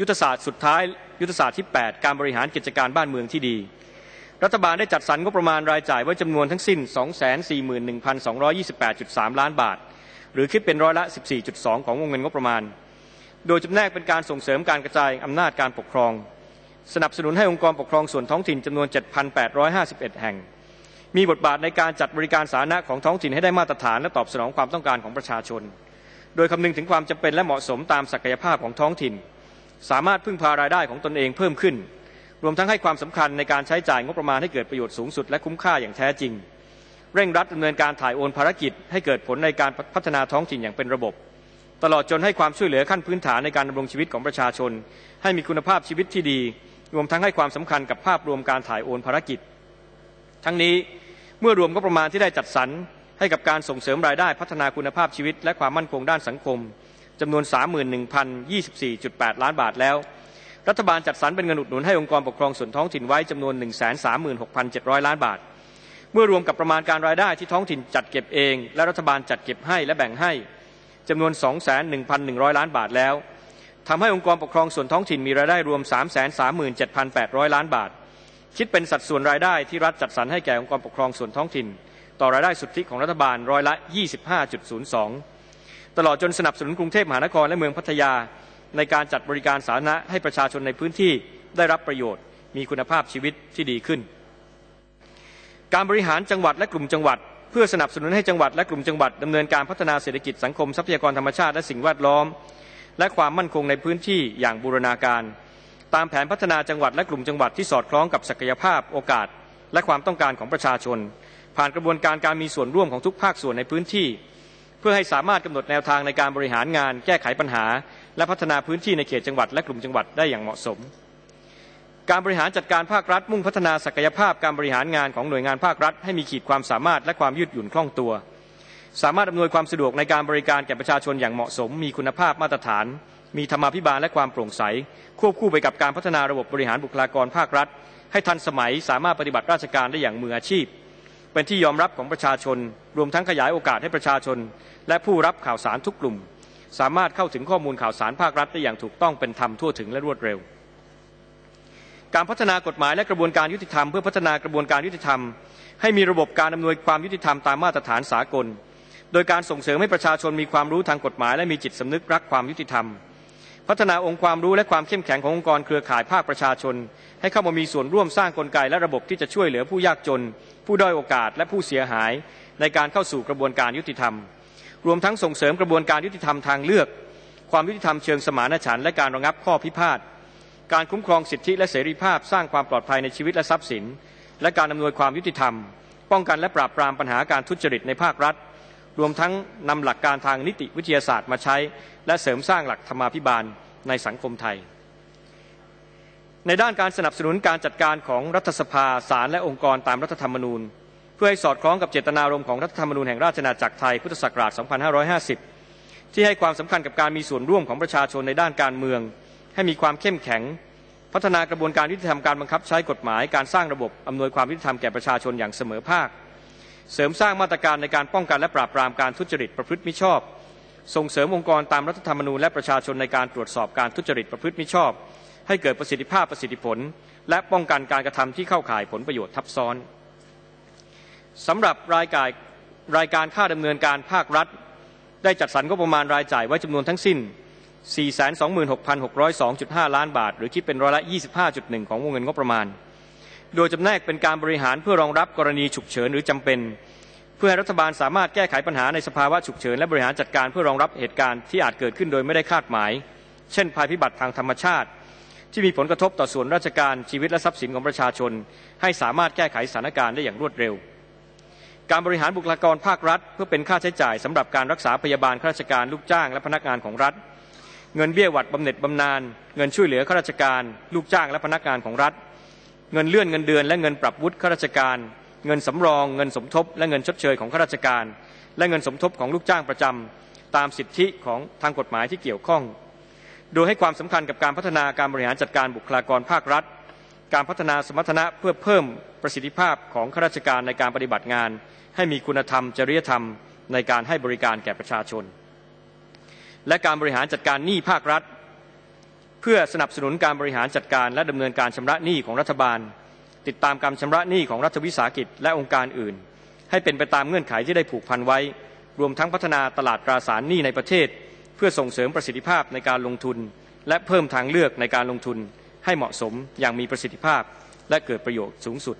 ยุทธศาสตร์สุดท้าย ยุทธศาสตร์ที่ 8 การบริหารกิจการบ้านเมืองที่ดี รัฐบาลได้จัดสรรงบประมาณรายจ่ายไว้จำนวนทั้งสิ้น 241,228.3 ล้านบาท หรือคิดเป็นร้อยละ 14.2 ของวงเงินงบประมาณ โดยจำแนกเป็นการส่งเสริมการกระจายอำนาจการปกครอง สนับสนุนให้องค์กรปกครองส่วนท้องถิ่นจำนวน 7,851 แห่ง มีบทบาทในการจัดบริการสาธารณะของท้องถิ่นให้ได้มาตรฐานและตอบสนองความต้องการของประชาชน โดยคำนึงถึงความจำเป็นและเหมาะสมตามศักยภาพของท้องถิ่น สามารถพึ่งพารายได้ของตนเองเพิ่มขึ้น รวมทั้งให้ความสำคัญในการใช้จ่ายงบประมาณให้เกิดประโยชน์สูงสุดและคุ้มค่าอย่างแท้จริง เร่งรัดดำเนินการถ่ายโอนภารกิจ ให้เกิดผลในการพัฒนาท้องถิ่นอย่างเป็นระบบ ตลอดจนให้ความช่วยเหลือขั้นพื้นฐานในการดำรงชีวิตของประชาชน ให้มีคุณภาพชีวิตที่ดี รวมทั้งให้ความสำคัญกับภาพรวมการถ่ายโอนภารกิจ ทั้งนี้เมื่อรวมงบประมาณที่ได้จัดสรรให้กับการส่งเสริมรายได้พัฒนาคุณภาพชีวิต และความมั่นคงด้านสังคม จำนวน 31,024.8 ล้านบาทแล้ว รัฐบาลจัดสรรเป็นเงินอุดหนุนให้องค์กรปกครองส่วนท้องถิ่นไว้จำนวน 136,700 ล้านบาท เมื่อรวมกับประมาณการรายได้ที่ท้องถิ่นจัดเก็บเอง และรัฐบาลจัดเก็บให้และแบ่งให้จำนวน 21,100 ล้านบาทแล้วทำให้องค์กรปกครองส่วนท้องถิ่นมีรายได้รวม 337,800 ล้านบาท คิดเป็นสัดส่วนรายได้ที่รัฐจัดสรรให้แก่องค์กรปกครองส่วนท้องถิ่น ต่อรายได้สุทธิของรัฐบาลร้อยละ 25.02 ตลอดจนสนับสนุนกรุงเทพมหานครและเมืองพัทยา ในการจัดบริการสาธารณะให้ประชาชนในพื้นที่ได้รับประโยชน์ มีคุณภาพชีวิตที่ดีขึ้น การบริหารจังหวัดและกลุ่มจังหวัด เพื่อสนับสนุนให้จังหวัดและกลุ่มจังหวัดดำเนินการพัฒนาเศรษฐกิจสังคมทรัพยากรธรรมชาติและสิ่งแวดล้อม และความมั่นคงในพื้นที่อย่างบูรณาการ ตามแผนพัฒนาจังหวัดและกลุ่มจังหวัดที่สอดคล้องกับศักยภาพโอกาส และความต้องการของประชาชน ผ่านกระบวนการการมีส่วนร่วมของทุกภาคส่วนในพื้นที่ เพื่อให้สามารถกำหนดแนวทางในการบริหารงาน แก้ไขปัญหา และพัฒนาพื้นที่ในเขตจังหวัดและกลุ่มจังหวัดได้อย่างเหมาะสม การบริหารจัดการภาครัฐ มุ่งพัฒนาศักยภาพการบริหารงานของหน่วยงานภาครัฐ ให้มีขีดความสามารถและความยืดหยุ่นคล่องตัว สามารถอำนวยความสะดวกในการบริการแก่ประชาชนอย่างเหมาะสม มีคุณภาพมาตรฐาน มีธรรมาภิบาลและความโปร่งใส ควบคู่ไปกับการพัฒนาระบบบริหารบุคลากรภาครัฐ ให้ทันสมัยสามารถปฏิบัติราชการได้อย่างมืออาชีพ เป็นที่ยอมรับของประชาชน รวมทั้งขยายโอกาสให้ประชาชน และผู้รับข่าวสารทุกกลุ่ม สามารถเข้าถึงข้อมูลข่าวสารภาครัฐได้อย่างถูกต้องเป็นธรรมทั่วถึงและรวดเร็ว การพัฒนากฎหมายและกระบวนการยุติธรรมเพื่อพัฒนากระบวนการยุติธรรม ให้มีระบบการอำนวยความยุติธรรมตามมาตรฐานสากล โดยการส่งเสริมให้ประชาชนมีความรู้ทางกฎหมาย และมีจิตสำนึกรักความยุติธรรม พัฒนาองค์ความรู้และความเข้มแข็งขององค์กรเครือข่ายภาคประชาชน ให้เข้ามามีส่วนร่วมสร้างกลไกและระบบที่จะช่วยเหลือผู้ยากจน ผู้ด้อยโอกาสและผู้เสียหาย ในการเข้าสู่กระบวนการยุติธรรม รวมทั้งส่งเสริมกระบวนการยุติธรรมทางเลือก ความยุติธรรมเชิงสมานฉันท์และการระงับข้อพิพาทการคุ้มครองสิทธิและเสรีภาพสร้างความปลอดภัยในชีวิตและทรัพย์สิน และการอำนวยความยุติธรรม ป้องกันและปราบปรามปัญหาการทุจริตในภาครัฐ รวมทั้งนำหลักการทางนิติวิทยาศาสตร์มาใช้ และเสริมสร้างหลักธรรมาภิบาลในสังคมไทย ในด้านการสนับสนุนการจัดการของรัฐสภาศาลและองค์กรตามรัฐธรรมนูญ เพื่อให้สอดคล้องกับเจตนารมณ์ของรัฐธรรมนูญแห่งราชอาจักรไทยพุทธศักราช 2550 ที่ให้ความสำคัญกับการมีส่วนร่วมของประชาชนในด้านการเมือง ให้มีความเข้มแข็ง พัฒนากระบวนการยุติธรรมการบังคับใช้กฎหมายการสร้างระบบอำนวยความยุติธรรมแก่ประชาชนอย่างเสมอภาค เสริมสร้างมาตรการในการป้องกันและปราบปรามการทุจริตประพฤติมิชอบ ส่งเสริมองค์กรตามรัฐธรรมนูญและประชาชนในการตรวจสอบการทุจริตประพฤติมิชอบ ให้เกิดประสิทธิภาพประสิทธิผล และป้องกันการกระทำที่เข้าข่ายผลประโยชน์ทับซ้อนสำหรับรายการรายการค่าดำเนินการภาครัฐ ได้จัดสรรงบประมาณรายจ่ายไว้จำนวนทั้งสิ้น 426,602.5 ล้านบาท หรือคิดเป็นร้อยละ 25.1 ของวงเงินงบประมาณ โดยจำแนกเป็นการบริหารเพื่อรองรับกรณีฉุกเฉินหรือจำเป็น เพื่อให้รัฐบาลสามารถแก้ไขปัญหาในสภาวะฉุกเฉินและบริหารจัดการเพื่อรองรับเหตุการณ์ที่อาจเกิดขึ้นโดยไม่ได้คาดหมาย เช่น ภัยพิบัติทางธรรมชาติ ที่มีผลกระทบต่อส่วนราชการชีวิตและทรัพย์สินของประชาชน ให้สามารถแก้ไขสถานการณ์ได้อย่างรวดเร็ว การบริหารบุคลากรภาครัฐ เพื่อเป็นค่าใช้จ่ายสำหรับการรักษาพยาบาลข้าราชการลูกจ้างและพนักงานของรัฐ เงินเบี้ยหวัดบำเหน็จบำนาญเงินช่วยเหลือข้าราชการ ลูกจ้างและพนักงานของรัฐ เงินเลื่อนเงินเดือนและเงินปรับวุฒิข้าราชการ เงินสำรอง เงินสมทบ และเงินชดเชยของข้าราชการ และเงินสมทบของลูกจ้างประจำตามสิทธิของทางกฎหมายที่เกี่ยวข้อง โดยให้ความสำคัญกับการพัฒนาการบริหารจัดการบุคลากรภาครัฐ การพัฒนาสมรรถนะเพื่อเพิ่มประสิทธิภาพของข้าราชการในการปฏิบัติงาน ให้มีคุณธรรม จริยธรรม ในการให้บริการแก่ประชาชน และการบริหารจัดการหนี้ภาครัฐ เพื่อสนับสนุนการบริหารจัดการและดำเนินการชำระหนี้ของรัฐบาล ติดตามการชำระหนี้ของรัฐวิสาหกิจและองค์การอื่น ให้เป็นไปตามเงื่อนไขที่ได้ผูกพันไว้ รวมทั้งพัฒนาตลาดตราสารหนี้ในประเทศ เพื่อส่งเสริมประสิทธิภาพในการลงทุน และเพิ่มทางเลือกในการลงทุน ให้เหมาะสมอย่างมีประสิทธิภาพ และเกิดประโยชน์สูงสุด